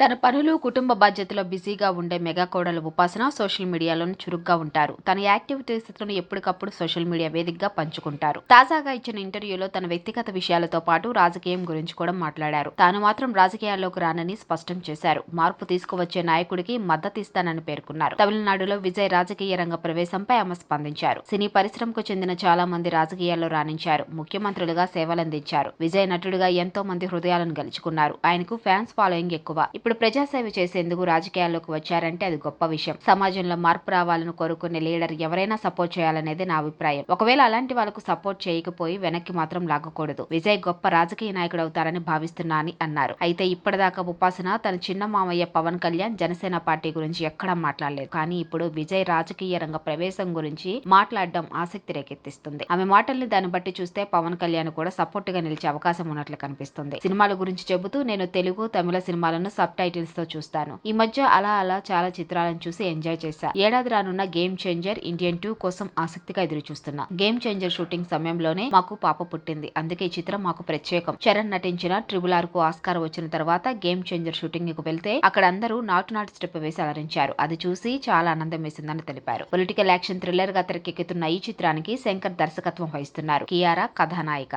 తన పనులు కుటుంబ బాధ్యతలో బిజీగా ఉండే మెగా కోడలు ఉపాసన సోషల్ మీడియాలో చురుగ్గా ఉంటారు. తన యాక్టివిటీస్లను ఎప్పటికప్పుడు సోషల్ మీడియా వేదికగా పంచుకుంటారు. తాజాగా ఇచ్చిన ఇంటర్వ్యూలో తన వ్యక్తిగత విషయాలతో పాటు రాజకీయం గురించి కూడా మాట్లాడారు. తాను మాత్రం రాజకీయాల్లోకి రానని స్పష్టం చేశారు. మార్పు తీసుకువచ్చే నాయకుడికి మద్దతిస్తానని పేర్కొన్నారు. తమిళనాడులో విజయ్ రాజకీయ రంగ ప్రవేశంపై ఆమె స్పందించారు. సినీ పరిశ్రమకు చెందిన చాలా మంది రాజకీయాల్లో రాణించారు. ముఖ్యమంత్రులుగా సేవలందించారు. విజయ్ నటుడిగా ఎంతో మంది హృదయాలను గెలుచుకున్నారు. ఆయనకు ఫ్యాన్స్ ఫాలోయింగ్ ఎక్కువ. ఇప్పుడు ప్రజాసేవ చేసేందుకు రాజకీయాల్లోకి వచ్చారంటే అది గొప్ప విషయం. సమాజంలో మార్పు రావాలని కోరుకునే లీడర్ ఎవరైనా సపోర్ట్ చేయాలనేది నా అభిప్రాయం. ఒకవేళ అలాంటి వాళ్ళకు సపోర్ట్ చేయకపోయి వెనక్కి మాత్రం లాగకూడదు. విజయ్ గొప్ప రాజకీయ నాయకుడు అవుతారని భావిస్తున్నా అని అన్నారు. అయితే ఇప్పటిదాకా ఉపాసన తన చిన్న మామయ్య పవన్ కళ్యాణ్ జనసేన పార్టీ గురించి ఎక్కడా మాట్లాడలేదు. కానీ ఇప్పుడు విజయ్ రాజకీయ రంగ ప్రవేశం గురించి మాట్లాడడం ఆసక్తి రేకెత్తిస్తుంది. ఆమె మాటల్ని దాన్ని బట్టి చూస్తే పవన్ కళ్యాణ్ కూడా సపోర్ట్గా నిలిచే అవకాశం ఉన్నట్లు కనిపిస్తుంది. సినిమాల గురించి చెబుతూ నేను తెలుగు తమిళ సినిమాలను సబ్ టైటిల్స్తో చూస్తాను. ఈ మధ్య అలా అలా చాలా చిత్రాలను చూసి ఎంజాయ్ చేశా. ఏడాది రానున్న గేమ్ చేంజర్ ఇండియన్ టూ కోసం ఆసక్తిగా ఎదురు చూస్తున్నా గేమ్ చేంజర్ షూటింగ్ సమయంలోనే మాకు పాప పుట్టింది. అందుకే ఈ చిత్రం మాకు ప్రత్యేకం. చరణ్ నటించిన ట్రిబుల్ ఆర్కు ఆస్కార్ వచ్చిన తర్వాత గేమ్ చేంజర్ షూటింగ్కు వెళ్తే అక్కడ అందరూ నాటు నాటు స్టెప్ వేసి అలరించారు. అది చూసి చాలా ఆనందం వేసిందని తెలిపారు. పొలిటికల్ యాక్షన్ థ్రిల్లర్గా తెరకెక్కుతున్న ఈ చిత్రానికి శంకర్ దర్శకత్వం వహిస్తున్నారు. కియారా కథానాయిక.